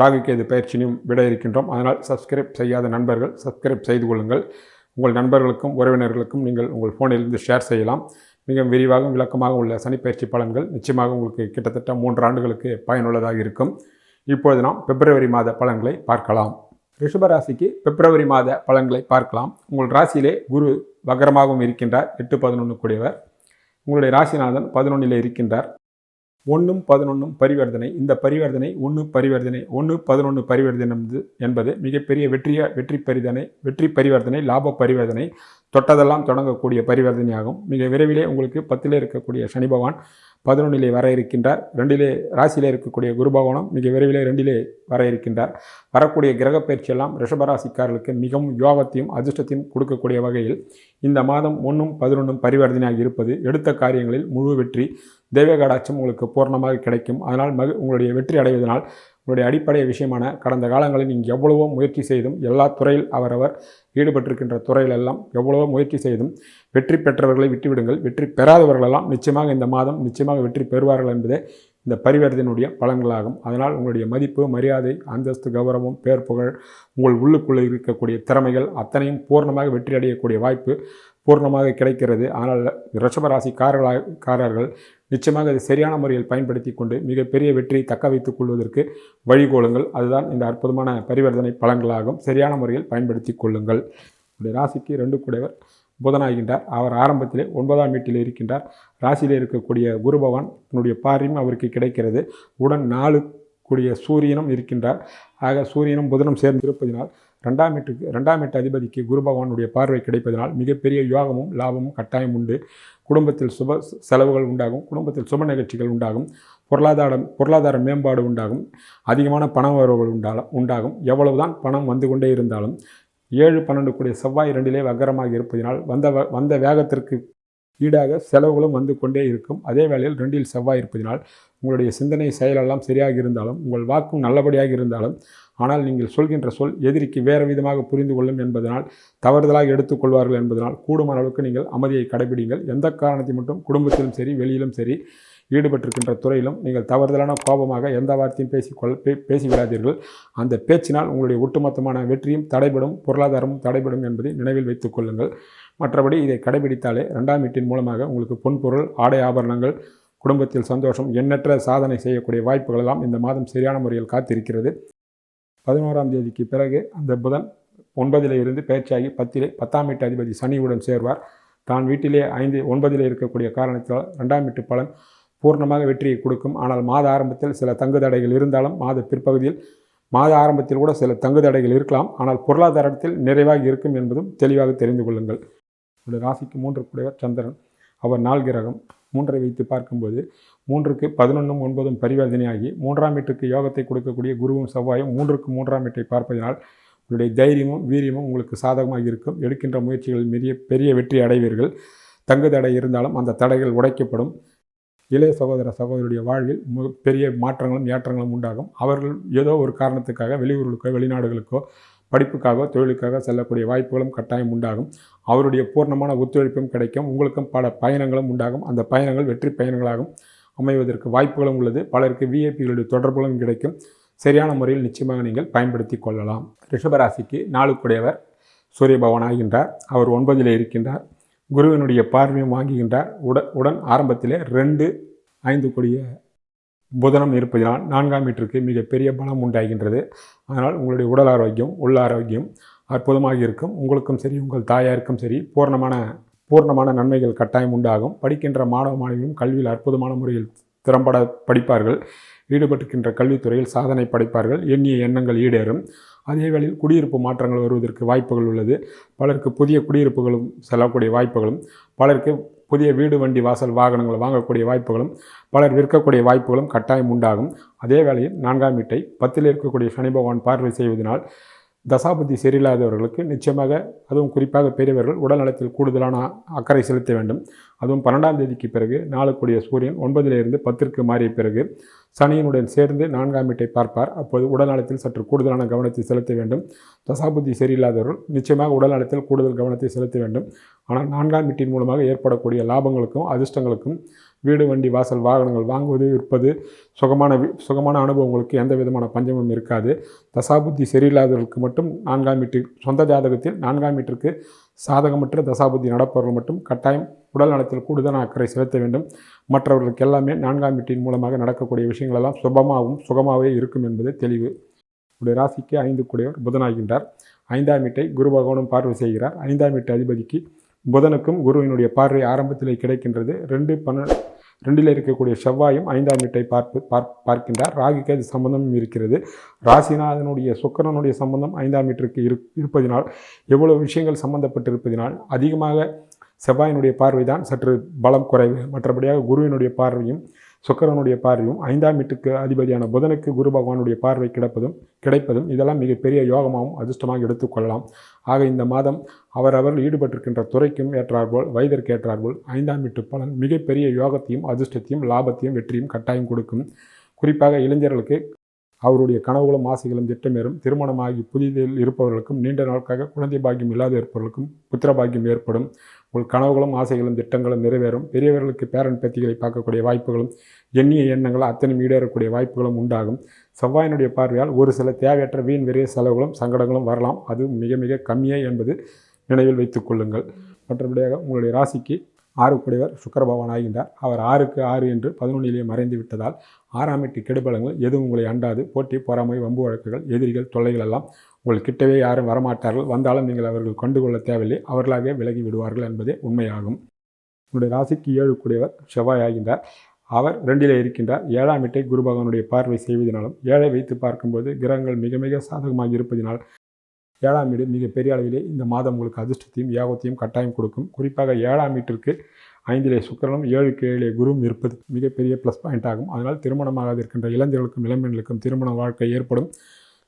ராகுகேது பயிற்சியினையும் விட இருக்கின்றோம். அதனால் சப்ஸ்கிரைப் செய்யாத நண்பர்கள் சப்ஸ்கிரைப் செய்து கொள்ளுங்கள். உங்கள் நண்பர்களுக்கும் உறவினர்களுக்கும் நீங்கள் உங்கள் ஃபோனிலிருந்து ஷேர் செய்யலாம். மிக விரிவாகவும் விளக்கமாக உள்ள சனிப்பயிற்சி பலன்கள் நிச்சயமாக உங்களுக்கு கிட்டத்தட்ட மூன்று ஆண்டுகளுக்கு பயனுள்ளதாக இருக்கும். இப்பொழுது நாம் பிப்ரவரி மாத பலன்களை பார்க்கலாம். ரிஷபராசிக்கு பிப்ரவரி மாத பலன்களை பார்க்கலாம். உங்கள் ராசியிலே குரு வக்கரமாகவும் இருக்கின்றார். எட்டு பதினொன்று கூடியவர். உங்களுடைய ராசிநாதன் பதினொன்றில் இருக்கின்றார். ஒன்றும் பதினொன்றும் பரிவர்த்தனை. இந்த பரிவர்த்தனை ஒன்று பரிவர்த்தனை ஒன்று பதினொன்று பரிவர்த்தனை என்பது- மிகப்பெரிய வெற்றிய வெற்றி பரிதனை வெற்றி பரிவர்த்தனை லாப பரிவர்த்தனை. தொட்டதெல்லாம் தொடங்கக்கூடிய பரிவர்த்தனையாகும். மிக விரைவிலே உங்களுக்கு பத்திலே இருக்கக்கூடிய சனி பகவான் பதினொன்றிலே வர இருக்கின்றார். ரெண்டிலே ராசியிலே இருக்கக்கூடிய குரு பகவானும் மிக விரைவிலே ரெண்டிலே வர இருக்கின்றார். வரக்கூடிய கிரக பயிற்சியெல்லாம் ரிஷபராசிக்காரர்களுக்கு மிகவும் யோகத்தையும் அதிர்ஷ்டத்தையும் கொடுக்கக்கூடிய வகையில் இந்த மாதம் ஒன்றும் பதினொன்றும் பரிவர்த்தனையாக இருப்பது. எடுத்த காரியங்களில் முழு வெற்றி. தெய்வ கடாட்சம் உங்களுக்கு பூர்ணமாக கிடைக்கும். அதனால் மகி உங்களுடைய வெற்றி அடைவதனால் உங்களுடைய அடிப்படை விஷயமான கடந்த காலங்களில் நீங்கள் எவ்வளவோ முயற்சி செய்தும் எல்லா துறையில் அவரவர் ஈடுபட்டிருக்கின்ற துறையிலெல்லாம் எவ்வளவோ முயற்சி செய்தும் வெற்றி பெற்றவர்களை விட்டுவிடுங்கள். வெற்றி பெறாதவர்களெல்லாம் நிச்சயமாக இந்த மாதம் நிச்சயமாக வெற்றி பெறுவார்கள் என்பதே இந்த பரிவர்த்தனுடைய பலன்களாகும். அதனால் உங்களுடைய மதிப்பு மரியாதை அந்தஸ்து கௌரவம் பேர் புகழ் உங்கள் உள்ளுக்குள்ளே இருக்கக்கூடிய திறமைகள் அத்தனையும் பூர்ணமாக வெற்றி அடையக்கூடிய வாய்ப்பு பூர்ணமாக கிடைக்கிறது. ஆனால் ரிஷபராசிக்காரர்களாக காரர்கள் நிச்சயமாக அதை சரியான முறையில் பயன்படுத்தி கொண்டு மிகப்பெரிய வெற்றியை தக்க வைத்துக் கொள்வதற்கு வழிகோலுங்கள். அதுதான் இந்த அற்புதமான பரிவர்த்தனை பலன்களாகும். சரியான முறையில் பயன்படுத்தி கொள்ளுங்கள். உங்களுடைய ராசிக்கு ரெண்டு கூடையவர் புதனாகின்றார். அவர் ஆரம்பத்திலே ஒன்பதாம் வீட்டில் இருக்கின்றார். ராசியில் இருக்கக்கூடிய குரு பகவான் தன்னுடைய பார்வையும் அவருக்கு கிடைக்கிறது. உடன் நாலு கூடிய சூரியனும் இருக்கின்றார். ஆக சூரியனும் புதனும் சேர்ந்து இருப்பதினால் ரெண்டாம் வீட்டுக்கு ரெண்டாம் வீட்டு அதிபதிக்கு குரு பகவானுடைய பார்வை கிடைப்பதனால் மிகப்பெரிய யோகமும் லாபமும் கட்டாயம் உண்டு. குடும்பத்தில் சுப செலவுகள் உண்டாகும் குடும்பத்தில் சுப நிகழ்ச்சிகள் உண்டாகும் பொருளாதாரம் பொருளாதார மேம்பாடு உண்டாகும் அதிகமான பண வரவுகள் உண்டாலும் உண்டாகும். எவ்வளவுதான் பணம் வந்து கொண்டே இருந்தாலும் ஏழு பன்னெண்டு கூடிய செவ்வாய் இரண்டிலே வக்கரமாக இருப்பதினால் வந்த வ- வந்த வேகத்திற்கு ஈடாக செலவுகளும் வந்து கொண்டே இருக்கும். அதே வேளையில் ரெண்டில் செவ்வாய் இருப்பதினால் உங்களுடைய சிந்தனை செயலெல்லாம் சரியாக இருந்தாலும் உங்கள் வாக்கும் நல்லபடியாக இருந்தாலும் ஆனால் நீங்கள் சொல்கின்ற சொல் எதிரிக்கு வேறு விதமாக புரிந்து கொள்ளும் என்பதனால் தவறுதலாக எடுத்துக்கொள்வார்கள் என்பதனால் கூடுமான அளவுக்கு நீங்கள் அமைதியை கடைபிடிங்கள் எந்த காரணத்தை மட்டும் குடும்பத்திலும் சரி வெளியிலும் சரி ஈடுபட்டிருக்கின்ற துறையிலும் நீங்கள் தவறுதலான கோபமாக எந்த வார்த்தையும் பேசிக்கொள் பேசிவிடாதீர்கள். அந்த பேச்சினால் உங்களுடைய ஒட்டுமொத்தமான வெற்றியும் தடைபடும் பொருளாதாரமும் தடைபடும் என்பதை நினைவில் வைத்துக் கொள்ளுங்கள். மற்றபடி இதை கடைபிடித்தாலே ரெண்டாம் வீட்டின் மூலமாக உங்களுக்கு பொன்பொருள் ஆடை ஆபரணங்கள் குடும்பத்தில் சந்தோஷம் எண்ணற்ற சாதனை செய்யக்கூடிய வாய்ப்புகள் எல்லாம் இந்த மாதம் சரியான முறையில் காத்திருக்கிறது. பதினோராம் தேதிக்கு பிறகு அந்த புதன் ஒன்பதில் இருந்து பேச்சாகி பத்திலே பத்தாம் வீட்டு அதிபதி சனியுடன் சேர்வார். தான் வீட்டிலே ஐந்து ஒன்பதில் இருக்கக்கூடிய காரணத்தால் ரெண்டாம் வீட்டு பலன் பூர்ணமாக வெற்றியை கொடுக்கும். ஆனால் மாத ஆரம்பத்தில் சில தங்கு தடைகள் இருந்தாலும் மாத பிற்பகுதியில் மாத ஆரம்பத்தில் கூட சில தங்கு தடைகள் இருக்கலாம். ஆனால் பொருளாதாரத்தில் நிறைவாக இருக்கும் என்பதும் தெளிவாக தெரிந்து கொள்ளுங்கள். ஒரு ராசிக்கு மூன்று கூடியவர் சந்திரன். அவர் நாள் கிரகம் மூன்றை வைத்து பார்க்கும்போது மூன்றுக்கு பதினொன்றும் ஒன்பதும் பரிவர்த்தனையாகி மூன்றாம் வீட்டுக்கு யோகத்தை கொடுக்கக்கூடிய குருவும் செவ்வாயும் மூன்றுக்கு மூன்றாம் வீட்டை பார்ப்பதனால் உங்களுடைய தைரியமும் வீரியமும் உங்களுக்கு சாதகமாக இருக்கும். எடுக்கின்ற முயற்சிகளில் பெரிய பெரிய வெற்றி அடைவீர்கள். தங்கு தடை இருந்தாலும் அந்த தடைகள் உடைக்கப்படும். இளைய சகோதர சகோதரியுடைய வாழ்வில் பெரிய மாற்றங்களும் ஏற்றங்களும் உண்டாகும். அவர்கள் ஏதோ ஒரு காரணத்துக்காக வெளியூர்களுக்கோ வெளிநாடுகளுக்கோ படிப்புக்காக தொழிலுக்காக செல்லக்கூடிய வாய்ப்புகளும் கட்டாயம் உண்டாகும். அவருடைய பூர்ணமான ஒத்துழைப்பும் கிடைக்கும். உங்களுக்கும் பல பயணங்களும் உண்டாகும். அந்த பயணங்கள் வெற்றி பயணங்களாகும். அமைவதற்கு வாய்ப்புகளும் உள்ளது. பலருக்கு விஐபிகளுடைய தொடர்புகளும் கிடைக்கும். சரியான முறையில் நிச்சயமாக நீங்கள் பயன்படுத்தி கொள்ளலாம். ரிஷபராசிக்கு நாளுக்குடையவர் சூரிய பகவான் ஆகின்றார். அவர் ஒன்பதிலே இருக்கின்றார். குருவினுடைய பார்வையும் வாங்குகின்றார். உட உடன் ஆரம்பத்திலே ரெண்டு ஐந்து கொடிய புதனம் இருப்பதினால் நான்காம் வீட்டிற்கு மிகப்பெரிய பலம் உண்டாகின்றது. அதனால் உங்களுடைய உடல் ஆரோக்கியம் உள்ள ஆரோக்கியம் அற்புதமாக இருக்கும். உங்களுக்கும் சரி உங்கள் தாயாருக்கும் சரி பூர்ணமான பூர்ணமான நன்மைகள் கட்டாயம் உண்டாகும். படிக்கின்ற மாணவ மாணவியும் கல்வியில் அற்புதமான முறையில் திறம்பட படிப்பார்கள். ஈடுபட்டிருக்கின்ற கல்வித்துறையில் சாதனை படைப்பார்கள். எண்ணிய எண்ணங்கள் ஈடேறும். அதே வேளையில் குடியிருப்பு மாற்றங்கள் வருவதற்கு வாய்ப்புகள் உள்ளது. பலருக்கு புதிய குடியிருப்புகளும் செல்லக்கூடிய வாய்ப்புகளும். பலருக்கு புதிய வீடு வண்டி வாசல் வாகனங்கள் வாங்கக்கூடிய வாய்ப்புகளும் பலர் விற்கக்கூடிய வாய்ப்புகளும் கட்டாயம் உண்டாகும். அதே வேளையில் நான்காம் வீட்டை பத்தில் இருக்கக்கூடிய சனி பகவான் பார்வை செய்வதனால் தசாபதி சரியில்லாதவர்களுக்கு நிச்சயமாக அதுவும் குறிப்பாக பெரியவர்கள் உடல் நலத்தில் கூடுதலான அக்கறை செலுத்த வேண்டும். அதுவும் பன்னெண்டாம் தேதிக்கு பிறகு நாளுக்குரிய சூரியன் ஒன்பதிலிருந்து பத்திற்கு மாறிய பிறகு சனியினுடன் சேர்ந்து நான்காம் வீட்டை பார்ப்பார். அப்போது உடல் நலத்தில் சற்று கூடுதலான கவனத்தை செலுத்த வேண்டும். தசாபுத்தி சரியில்லாதவர்கள் நிச்சயமாக உடல் நலத்தில் கூடுதல் கவனத்தை செலுத்த வேண்டும். ஆனால் நான்காம் வீட்டின் மூலமாக ஏற்படக்கூடிய லாபங்களுக்கும் அதிர்ஷ்டங்களுக்கும் வீடு வண்டி வாசல் வாகனங்கள் வாங்குவது விற்பது. சுகமான வி- சுகமான அனுபவங்களுக்கு எந்த விதமான பஞ்சமும் இருக்காது. தசாபுத்தி சரியில்லாதவர்களுக்கு மட்டும் நான்காம் வீட்டு சொந்த ஜாதகத்தில் நான்காம் வீட்டிற்கு சாதகமற்ற தசாபுத்தி நடப்பவர்கள் மட்டும் கட்டாயம் உடல் நலத்தில் கூடுதலான அக்கறை செலுத்த வேண்டும். மற்றவர்களுக்கு எல்லாமே நான்காம் வீட்டின் மூலமாக நடக்கக்கூடிய விஷயங்கள் எல்லாம் சுபமாகவும் சுகமாகவே இருக்கும் என்பது தெளிவு. உடைய ராசிக்கு ஐந்து கூடியவர் புதனாகின்றார். ஐந்தாம் வீட்டை குரு பகவானும் பார்வை செய்கிறார். ஐந்தாம் வீட்டு அதிபதிக்கு புதனுக்கும் குருவினுடைய பார்வை ஆரம்பத்திலே கிடைக்கின்றது. ரெண்டு பன்ன ரெண்டில் இருக்கக்கூடிய செவ்வாயும் ஐந்தாம் வீட்டை பார்ப்பு பார் பார்க்கின்றார். ராகுக்கு அது சம்பந்தமும் இருக்கிறது. ராசிநாதனுடைய சுக்கரனுடைய சம்பந்தம் ஐந்தாம் வீட்டிற்கு இரு இருப்பதினால் எவ்வளவு விஷயங்கள் சம்பந்தப்பட்டிருப்பதினால் அதிகமாக செவ்வாயினுடைய பார்வை தான் சற்று பலம் குறைவு. மற்றபடியாக குருவினுடைய பார்வையும் சுக்கரனுடைய பார்வையும் ஐந்தாம் வீட்டுக்கு அதிபதியான புதனுக்கு குரு பகவானுடைய பார்வை கிடைப்பதும் கிடைப்பதும் இதெல்லாம் மிகப்பெரிய யோகமாகவும் அதிர்ஷ்டமாக எடுத்துக்கொள்ளலாம். ஆக இந்த மாதம் அவர் அவர்கள் ஈடுபட்டிருக்கின்ற துறைக்கும் ஏற்றாற்போல் வயதிற்கு ஏற்றாற்போல் ஐந்தாம் வீட்டு பலன் மிகப்பெரிய யோகத்தையும் அதிர்ஷ்டத்தையும் லாபத்தையும் வெற்றியும் கட்டாயம் கொடுக்கும். குறிப்பாக இளைஞர்களுக்கு அவருடைய கனவுகளும் ஆசைகளும் திட்டமேறும் திருமணமாகி புதிதில் இருப்பவர்களுக்கும் நீண்ட நாட்காக குழந்தை பாக்கியம் இல்லாத இருப்பவர்களுக்கும் புத்திர பாக்கியம் ஏற்படும். உங்கள் கனவுகளும் ஆசைகளும் திட்டங்களும் நிறைவேறும். பெரியவர்களுக்கு பேரன் பேத்திகளை பார்க்கக்கூடிய வாய்ப்புகளும் எண்ணிய எண்ணங்கள் அத்தனை ஈடேறக்கூடிய வாய்ப்புகளும் உண்டாகும். செவ்வாயினுடைய பார்வையால் ஒரு சில தேவையற்ற வீண் விரைய செலவுகளும் சங்கடங்களும் வரலாம். அது மிக மிக கம்மியே என்பது நினைவில் வைத்துக் கொள்ளுங்கள். மற்றபடியாக உங்களுடைய ராசிக்கு ஆறுக்குடையவர் சுக்கர பகவான் ஆகின்றார். அவர் ஆறுக்கு ஆறு என்று பதினொன்றிலேயே மறைந்து விட்டதால் ஆறாம் எட்டு கெடுபலங்கள் எதுவும் உங்களை அண்டாது. போட்டி பொறாமை வம்பு வழக்குகள் எதிரிகள் தொல்லைகள் எல்லாம் உங்கள் கிட்டவே யாரும் வரமாட்டார்கள். வந்தாலும் நீங்கள் அவர்கள் கண்டுகொள்ள தேவையில்லை. அவர்களாகவே விலகி விடுவார்கள் என்பதே உண்மையாகும். உங்களுடைய ராசிக்கு ஏழு கூடியவர் செவ்வாய் ஆகின்றார். அவர் ரெண்டிலே இருக்கின்றார். ஏழாம் வீட்டை குரு பகவானுடைய பார்வை செய்வதனாலும் ஏழை வைத்து பார்க்கும்போது கிரகங்கள் மிக மிக சாதகமாக இருப்பதினால் ஏழாம் வீடு மிக பெரிய அளவிலே இந்த மாதம் உங்களுக்கு அதிர்ஷ்டத்தையும் யாகத்தையும் கட்டாயம் கொடுக்கும். குறிப்பாக ஏழாம் வீட்டிற்கு ஐந்திலே சுக்கரனும் ஏழுக்கு ஏழிலே குருவும் இருப்பது மிகப்பெரிய ப்ளஸ் பாயிண்ட் ஆகும். அதனால் திருமணமாகாது இருக்கின்ற இளைஞர்களுக்கும் இளம்பெண்களுக்கும் திருமண வாழ்க்கை ஏற்படும்.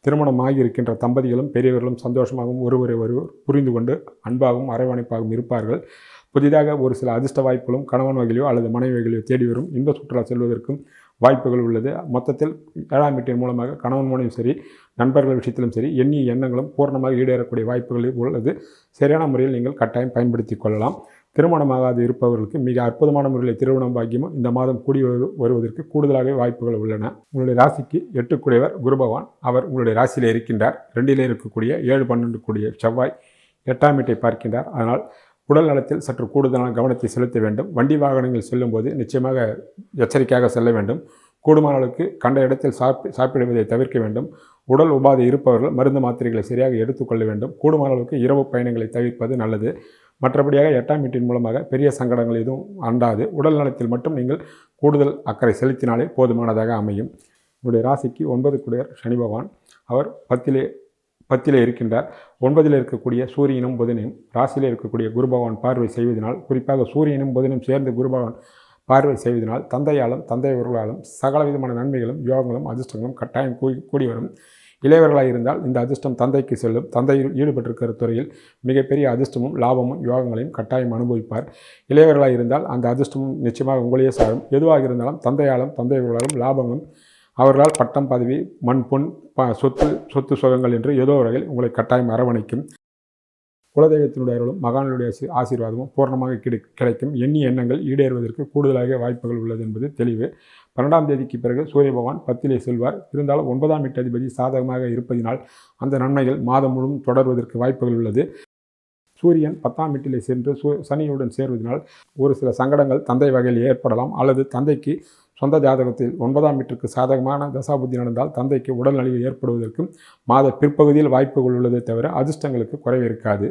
திருமணமாகி இருக்கின்ற தம்பதிகளும் பெரியவர்களும் சந்தோஷமாகவும் ஒருவரை ஒருவர் புரிந்து கொண்டு அன்பாகவும் அரவணைப்பாகவும் இருப்பார்கள். புதிதாக ஒரு சில அதிர்ஷ்ட வாய்ப்புகளும் கணவன் வகையிலோ அல்லது மனைவி வகையிலோ தேடி வரும். இன்ப சுற்றுலா செல்வதற்கும் வாய்ப்புகள் உள்ளது. மொத்தத்தில் ஏழாம் வீட்டின் மூலமாக கணவன் மனையும் சரி நண்பர்கள் விஷயத்திலும் சரி எண்ணிய எண்ணங்களும் பூர்ணமாக ஈடேறக்கூடிய வாய்ப்புகள் உள்ளது. சரியான முறையில் நீங்கள் கட்டாயம் பயன்படுத்தி கொள்ளலாம். திருமணமாகாது இருப்பவர்களுக்கு மிக அற்புதமான முறையில் திருமணம் பாக்கியமும் இந்த மாதம் கூடி வரு- வருவதற்கு கூடுதலாகவே வாய்ப்புகள் உள்ளன. உங்களுடைய ராசிக்கு எட்டுக்குடையவர் குரு பகவான் அவர் உங்களுடைய ராசியில் இருக்கின்றார். ரெண்டிலே இருக்கக்கூடிய ஏழு பன்னெண்டு கூடிய செவ்வாய் எட்டாம் வீட்டை பார்க்கின்றார். அதனால் உடல் நலத்தில் சற்று கூடுதலான கவனத்தை செலுத்த வேண்டும். வண்டி வாகனங்கள் செல்லும்போது நிச்சயமாக எச்சரிக்கையாக செல்ல வேண்டும். கூடுமான அளவுக்கு கண்ட இடத்தில் சாப்பி சாப்பிடுவதை தவிர்க்க வேண்டும். உடல் உபாதை இருப்பவர்கள் மருந்து மாத்திரைகளை சரியாக எடுத்துக்கொள்ள வேண்டும். கூடுமான அளவுக்கு இரவு பயணங்களை தவிர்ப்பது நல்லது. மற்றபடியாக எட்டாம் வீட்டின் மூலமாக பெரிய சங்கடங்கள் எதுவும் அண்டாது. உடல் நலத்தில் மட்டும் நீங்கள் கூடுதல் அக்கறை செலுத்தினாலே போதுமானதாக அமையும். உங்களுடைய ராசிக்கு ஒன்பது குடியர் சனி பகவான். அவர் பத்திலே பத்தில் இருக்கின்றார். ஒன்பதில் இருக்கக்கூடிய சூரியனும் புதனையும் ராசியில் இருக்கக்கூடிய குரு பகவான் பார்வை செய்வதனால் குறிப்பாக சூரியனும் புதனும் சேர்ந்து குரு பகவான் பார்வை செய்வதனால் தந்தையாலும் தந்தையவர்களாலும் சகல விதமான நன்மைகளும் யோகங்களும் அதிர்ஷ்டங்களும் கட்டாயம் கூடி கூடி வரும். இளையவர்களாக இருந்தால் இந்த அதிர்ஷ்டம் தந்தைக்கு செல்லும். தந்தையில் ஈடுபட்டிருக்கிற துறையில் மிகப்பெரிய அதிர்ஷ்டமும் லாபமும் யோகங்களையும் கட்டாயம் அனுபவிப்பார். இளையவர்களாக இருந்தால் அந்த அதிர்ஷ்டமும் நிச்சயமாக உங்களையே சாரும். எதுவாக இருந்தாலும் தந்தையாலும் தந்தையவர்களாலும் லாபங்களும் அவர்களால் பட்டம் பதவி மண் பொன் ப சொத்து சொத்து சுகங்கள் என்று ஏதோ வரையில் வகையில் உங்களை கட்டாயம் அரவணைக்கும். குலதெய்வத்தினுடைய அருளும் மகான்களுடைய ஆசீர்வாதமும் பூர்ணமாக கிடை கிடைக்கும். எண்ணிய எண்ணங்கள் ஈடேறுவதற்கு கூடுதலாக வாய்ப்புகள் உள்ளது என்பது தெளிவு. பன்னெண்டாம் தேதிக்கு பிறகு சூரிய பகவான் பத்திலே செல்வார். இருந்தாலும் ஒன்பதாம் வீட்டு அதிபதி சாதகமாக இருப்பதினால் அந்த நன்மைகள் மாதம் முழுவதும் தொடர்வதற்கு வாய்ப்புகள் உள்ளது. சூரியன் பத்தாம் வீட்டிலே சென்று சூ சனியுடன் சேர்வதனால் ஒரு சில சங்கடங்கள் தந்தை வகையில் ஏற்படலாம். அல்லது தந்தைக்கு சொந்த ஜாதகத்தில் ஒன்பதாம் வீட்டிற்கு சாதகமான தசாபுத்தி நடந்தால் தந்தைக்கு உடல் ஏற்படுவதற்கும் மாத பிற்பகுதியில் வாய்ப்புகள் உள்ளதே தவிர அதிர்ஷ்டங்களுக்கு குறைவு இருக்காது.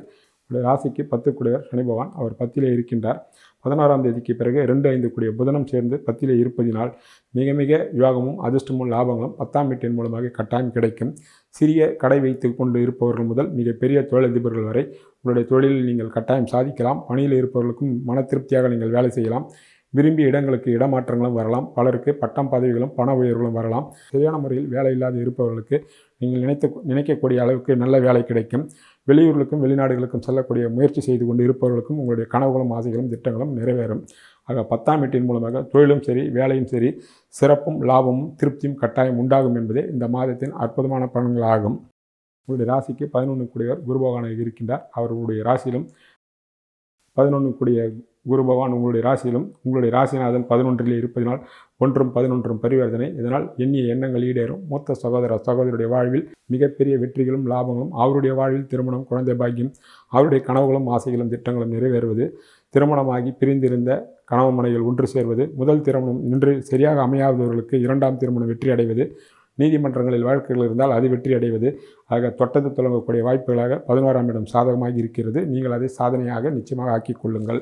ராசிக்கு பத்து குடையர் சனி பகவான் அவர் பத்திலே இருக்கின்றார். பதினாறாம் தேதிக்கு பிறகு ரெண்டு ஐந்து கூடிய புதனம் சேர்ந்து பத்திலே இருப்பதினால் மிக மிக யோகமும் அதிர்ஷ்டமும் லாபங்களும் பத்தாம் வீட்டின் மூலமாக கட்டாயம் கிடைக்கும். சிறிய கடை வைத்து கொண்டு இருப்பவர்கள் முதல் மிகப்பெரிய தொழிலதிபர்கள் வரை உங்களுடைய தொழிலில் நீங்கள் கட்டாயம் சாதிக்கலாம். பணியில் இருப்பவர்களுக்கும் மன திருப்தியாக நீங்கள் வேலை செய்யலாம். விரும்பிய இடங்களுக்கு இடமாற்றங்களும் வரலாம். பலருக்கு பட்டம் பதவிகளும் பண உயர்வுகளும் வரலாம். சரியான முறையில் வேலை இல்லாத இருப்பவர்களுக்கு நீங்கள் நினைத்து நினைக்கக்கூடிய அளவுக்கு நல்ல வேலை கிடைக்கும். வெளியூர்களுக்கும் வெளிநாடுகளுக்கும் செல்லக்கூடிய முயற்சி செய்து கொண்டு இருப்பவர்களுக்கும் உங்களுடைய கனவுகளும் ஆசைகளும் திட்டங்களும் நிறைவேறும். ஆக பத்தாம் வீட்டின் மூலமாக தொழிலும் சரி வேலையும் சரி சிறப்பும் லாபமும் திருப்தியும் கட்டாயம் உண்டாகும் என்பதே இந்த மாதத்தின் அற்புதமான பலன்களாகும். உங்களுடைய ராசிக்கு பதினொன்று கூடியவர் குருபகவானாக இருக்கின்றார். அவர்களுடைய ராசியிலும் பதினொன்று கூடிய குரு பகவான் உங்களுடைய ராசியிலும் உங்களுடைய ராசிநாதன் பதினொன்றில் இருப்பதனால் ஒன்றும் பதினொன்றும் பரிவர்த்தனை. இதனால் எண்ணிய எண்ணங்கள் ஈடேறும். மூத்த சகோதர சகோதரியுடைய வாழ்வில் மிகப்பெரிய வெற்றிகளும் லாபங்களும் அவருடைய வாழ்வில் திருமணம் குழந்தை பாக்கியம் அவருடைய கனவுகளும் ஆசைகளும் திட்டங்களும் நிறைவேறுவது திருமணமாகி பிரிந்திருந்த கணவன் மனைகள் ஒன்று சேர்வது முதல் திருமணம் நின்று சரியாக அமையாதவர்களுக்கு இரண்டாம் திருமணம் வெற்றி அடைவது நீதிமன்றங்களில் வழக்குகள் இருந்தால் அது வெற்றி அடைவது ஆக தொட்டது தொடங்கக்கூடிய வாய்ப்புகளாக பதினோராம் இடம் சாதகமாக இருக்கிறது. நீங்கள் அதை சாதனையாக நிச்சயமாக ஆக்கிக் கொள்ளுங்கள்.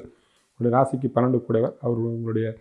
உங்களுடைய ராசிக்கு பன்னெண்டு கூடவர் அவர் உங்களுடைய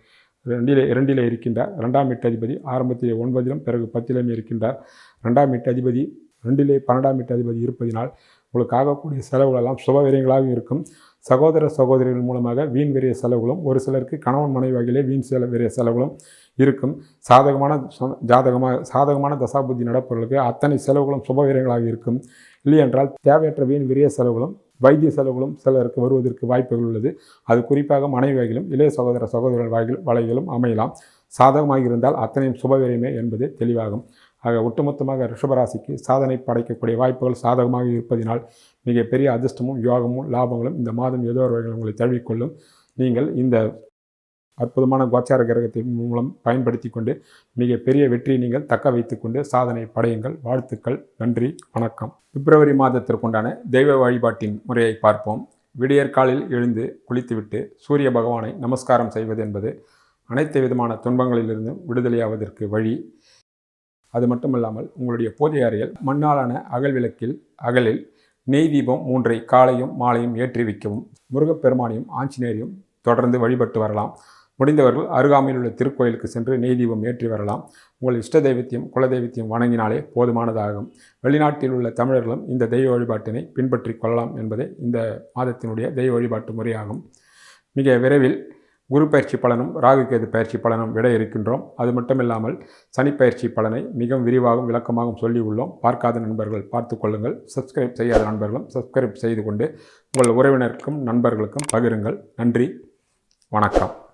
ரெண்டிலே இரண்டிலே இருக்கின்றார். ரெண்டாம் எட்டு அதிபதி ஆரம்பத்திலே ஒன்பதிலும் பிறகு பத்திலும் இருக்கின்றார். ரெண்டாம் எட்டு அதிபதி ரெண்டிலே பன்னெண்டாம் எட்டு அதிபதி இருப்பதினால் உங்களுக்கு ஆகக்கூடிய செலவுகளெல்லாம் சுபவிரயங்களாக இருக்கும். சகோதர சகோதரிகள் மூலமாக வீண் விரைய செலவுகளும் ஒரு சிலருக்கு கணவன் மனைவி வகையிலே வீண் செல விரைய செலவுகளும் இருக்கும். சாதகமான ச- ஜாதகமாக சாதகமான தசாபுத்தி நடப்பவர்களுக்கு அத்தனை செலவுகளும் சுபவிரயங்களாக இருக்கும். இல்லையென்றால் தேவையற்ற வீண் விரைய செலவுகளும் வைத்திய செலவுகளும் சிலருக்கு வருவதற்கு வாய்ப்புகள் உள்ளது. அது குறிப்பாக மனைவி வகையிலும் இளைய சகோதர சகோதரர் வகையில் வலைகளும் அமையலாம். சாதகமாக இருந்தால் அத்தனையும் சுபவிரயமே என்பது தெளிவாகும். ஆக ஒட்டுமொத்தமாக ரிஷபராசிக்கு சாதனை படைக்கக்கூடிய வாய்ப்புகள் சாதகமாக இருப்பதினால் மிகப்பெரிய அதிர்ஷ்டமும் யோகமும் லாபங்களும் இந்த மாதம் ஏதோ ஒரு வகையில் உங்களை தழுவிக்கொள்ளும். நீங்கள் இந்த அற்புதமான கோச்சார கிரகத்தின் மூலம் பயன்படுத்தி கொண்டு மிகப்பெரிய வெற்றியை நீங்கள் தக்க வைத்துக்கொண்டு சாதனை படையுங்கள். வாழ்த்துக்கள் நன்றி வணக்கம். பிப்ரவரி மாதத்திற்குண்டான தெய்வ வழிபாட்டின் முறையை பார்ப்போம். விடியற்காலில் எழுந்து குளித்துவிட்டு சூரிய பகவானை நமஸ்காரம் செய்வது என்பது அனைத்து விதமான துன்பங்களிலிருந்தும் விடுதலையாவதற்கு வழி. அது மட்டுமல்லாமல் உங்களுடைய பூஜை அறையில் மண்ணாலான அகல் விளக்கில் அகலில் நெய் தீபம் மூன்றை காலையும் மாலையும் ஏற்றி வைக்கவும். முருகப்பெருமானையும் ஆஞ்சநேயரையும் தொடர்ந்து வழிபட்டு வரலாம். முடிந்தவர்கள் அருகாமையில் உள்ள திருக்கோயிலுக்கு சென்று நெய்தீபம் ஏற்றி வரலாம். உங்கள் இஷ்ட தெய்வத்தையும் குலதெய்வத்தையும் வணங்கினாலே போதுமானதாகும். வெளிநாட்டில் உள்ள தமிழர்களும் இந்த தெய்வ வழிபாட்டினை பின்பற்றி கொள்ளலாம் என்பதே இந்த மாதத்தினுடைய தெய்வ வழிபாட்டு முறையாகும். மிக விரைவில் குரு பயிற்சி பலனும் ராகுகேது பயிற்சி பலனும் விட இருக்கின்றோம். அது மட்டுமில்லாமல் சனி பயிற்சி பலனை மிகவும் விரிவாகவும் விளக்கமாகவும் சொல்லி உள்ளோம். பார்க்காத நண்பர்கள் பார்த்து கொள்ளுங்கள். சப்ஸ்கிரைப் செய்யாத நண்பர்களும் சப்ஸ்கிரைப் செய்து கொண்டு உங்கள் உறவினருக்கும் நண்பர்களுக்கும் பகிருங்கள். நன்றி. வணக்கம்.